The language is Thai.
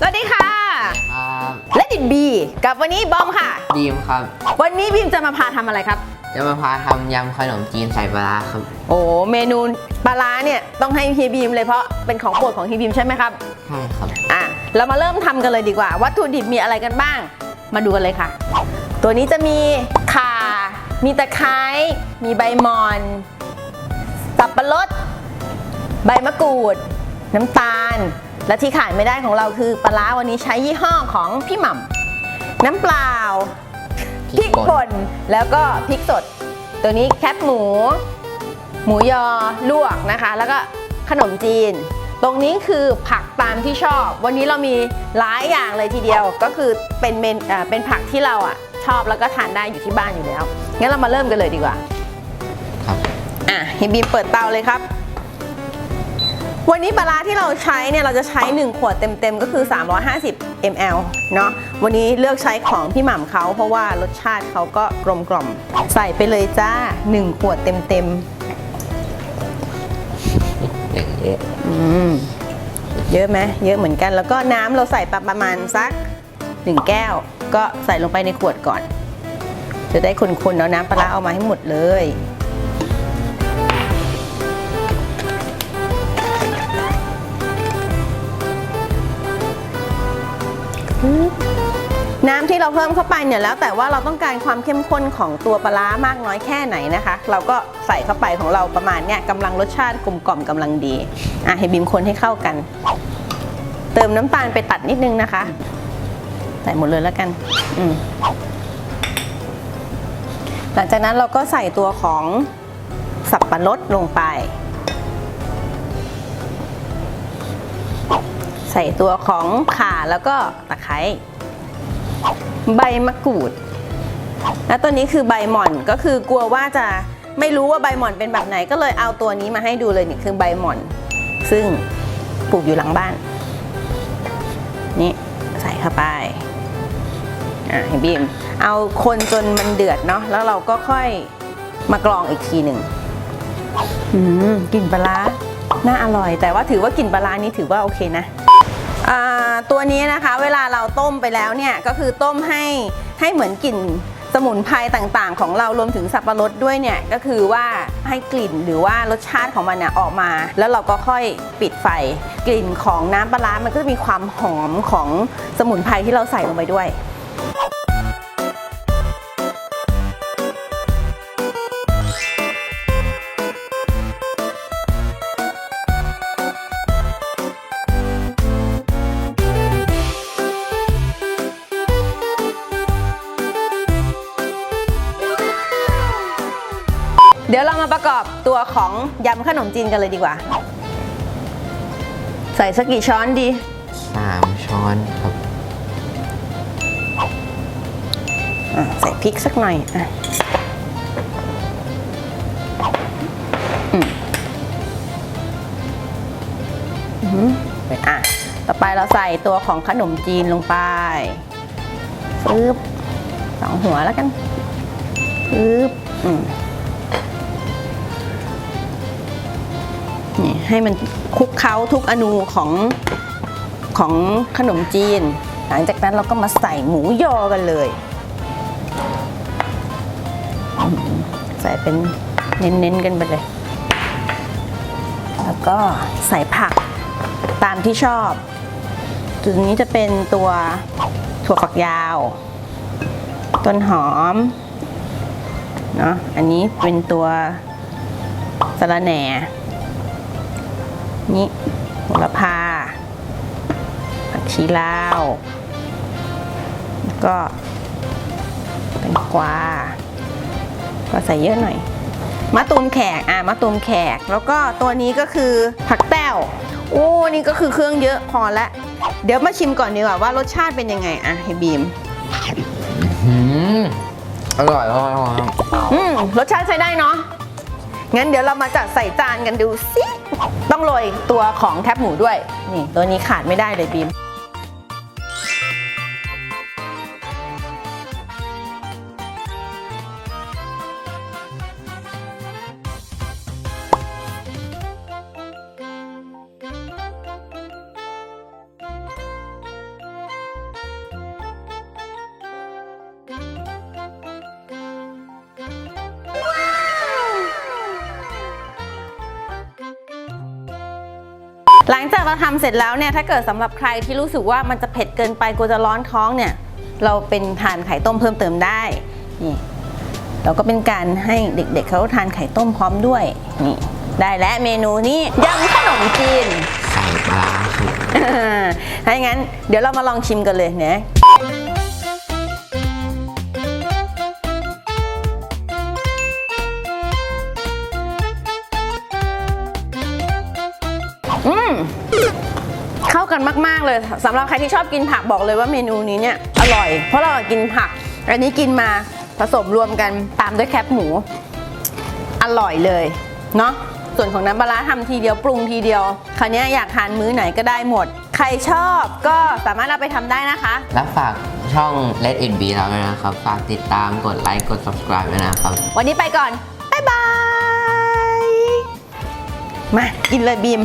สวัสดีค่ะ ครับและดิดบีกับวันนี้บอมค่ะ ดีมครับ วันนี้บีมจะมาพาทำอะไรครับ จะมาพาทำยำขนมจีนใส่ปลาร้าครับ โอ้เมนูปลาร้าเนี่ยต้องให้เฮียบีมเลยเพราะเป็นของโปรดของเฮียบีมใช่ไหมครับ ใช่ครับ อะ เรามาเริ่มทำกันเลยดีกว่า วัตถุดิบมีอะไรกันบ้าง มาดูกันเลยค่ะ ตัวนี้จะมีข่า มีตะไคร้มีใบมอนสับปะรด ใบมะกรูด น้ำตาล และที่ขาดไม่ได้ของเราคือปลาร้าวันนี้ใช้ยี่ห้อของพี่หม่ำน้ำเปล่าพริกป่นแล้วก็พริกสด ตัวนี้แคบหมู หมูยอลวกนะคะ แล้วก็ขนมจีน ตรงนี้คือผักตามที่ชอบ วันนี้เรามีหลายอย่างเลยทีเดียวก็คือเป็นเมนอ่าเป็นผักที่เราอะชอบแล้วก็ทานได้อยู่ที่บ้านอยู่แล้วงั้นเรามาเริ่มกันเลยดีกว่าครับอะเฮียบีมเปิดเตาเลยครับ วันนี้ปลาร้าที่เราใช้เนี่ยเราจะใช้ 1 ขวดเต็มๆ ก็คือ 350 ml เนาะวันนี้เลือกใช้ของพี่หม่ำเขาเพราะว่ารสชาติเขาก็กลมกล่อม ใส่ไปเลยจ้า 1 ขวดเต็มอย่างเยอะๆอืมเยอะไหมเยอะเหมือนกัน แล้วก็น้ำเราใส่ประมาณสัก 1 แก้ว ก็ใส่ลงไปในขวดก่อน จะได้คนๆเอาน้ำปลาร้าเอามาให้หมดเลย น้ำที่เราเพิ่มเข้าไปเนี่ยแล้วแต่ว่าเราต้องการความเข้มข้นของตัวปลาร้ามากน้อยแค่ไหนนะคะ เราก็ใส่เข้าไปของเราประมาณเนี่ยกำลังรสชาติกลมกล่อมกำลังดีอะให้บีมคนให้เข้ากัน เติมน้ำตาลไปตัดนิดนึงนะคะ ใส่หมดเลยแล้วกันอืมหลังจากนั้นเราก็ใส่ตัวของสับปะรดลงไป ใส่ตัวของข่าแล้วก็ตะไคร้ใบมะกรูด แล้วตัวนี้คือใบหม่อนก็คือกลัวว่าจะไม่รู้ว่าใบหม่อนเป็นแบบไหนก็เลยเอาตัวนี้มาให้ดูเลยนี่คือใบหม่อน ซึ่งปลูกอยู่หลังบ้าน นี่ใส่เข้าไปอะเห็นบีมเอาคนจนมันเดือดเนาะแล้วเราก็ค่อยมากรองอีกทีหนึ่งอืมกลิ่นปลาน่าอร่อย แต่ว่าถือว่ากลิ่นปลานี้ถือว่าโอเคนะ ตัวนี้นะคะเวลาเราต้มไปแล้วเนี่ยก็คือต้มให้ให้เหมือนกลิ่นสมุนไพรต่างๆ ของเรารวมถึงสับปะรดด้วยเนี่ยก็คือว่าให้กลิ่นหรือว่ารสชาติของมันเนี่ยออกมา แล้วเราก็ค่อยปิดไฟ กลิ่นของน้ำปลาร้ามันก็จะมีความหอมของสมุนไพรที่เราใส่ลงไปด้วย เดี๋ยวเรามาประกอบตัวของยำขนมจีนกันเลยดีกว่า ใส่สักกี่ช้อนดี สามช้อนครับอะใส่พริกสักหน่อยอะอืมอือหืออะ ต่อไปเราใส่ตัวของขนมจีนลงไปปึ๊บสองหัวแล้วกันปึ๊บอืม นี่ให้มันคลุกเคล้าทุกอนูของของขนมจีน หลังจากนั้นเราก็มาใส่หมูยอกันเลย ใส่เป็นเน้นๆกันไปเลย แล้วก็ใส่ผักตามที่ชอบ ตัวนี้จะเป็นตัวถั่วฝักยาว ต้นหอมเนาะอันนี้เป็นตัวสะระแหน่ นี่โหระพาผักชีลาวแล้วก็เป็นกวาก็ใส่เยอะหน่อยมะตูมแขกอะมะตูมแขก แล้วก็ตัวนี้ก็คือผักแต้วโอ้นี่ก็คือเครื่องเยอะพอละเดี๋ยวมาชิมก่อนดีกว่าว่ารสชาติเป็นยังไงอะให้บีมอืมอร่อยอร่อยอร่อยครับอืมรสชาติใช้ได้เนาะ งั้นเดี๋ยวเรามาจัดใส่จานกันดูสิ ต้องโรยตัวของแคบหมูด้วย นี่ตัวนี้ขาดไม่ได้เลยบีม หลังจากเราทำเสร็จแล้วเนี่ยถ้าเกิดสำหรับใครที่รู้สึกว่ามันจะเผ็ดเกินไปกลัวจะร้อนท้องเนี่ยเราเป็นทานไข่ต้มเพิ่มเติมได้นี่เราก็เป็นการให้เด็กๆเขาทานไข่ต้มพร้อมด้วยนี่ได้แล้วเมนูนี้ยำขนมจีนใส่ปลาร้าสุกถ้าอย่างนั้นเดี๋ยวเรามาลองชิมกันเลยนะ อืมเข้ากันมาก ๆ เลยสำหรับใครที่ชอบกินผักบอกเลยว่าเมนูนี้เนี่ยอร่อย เพราะเรากินผัก อันนี้กินมาผสมรวมกันตามด้วยแคบหมู อร่อยเลยเนาะส่วนของน้ำปลาร้าทำทีเดียวปรุงทีเดียว คราวนี้อยากทานมื้อไหนก็ได้หมด ใครชอบก็สามารถเอาไปทำได้นะคะ แล้วฝากช่อง Let It Be เราด้วยนะครับ ฝากติดตามกดไลค์กด subscribe ด้วยนะครับ วันนี้ไปก่อน บ๊ายบาย มากินเลยบีม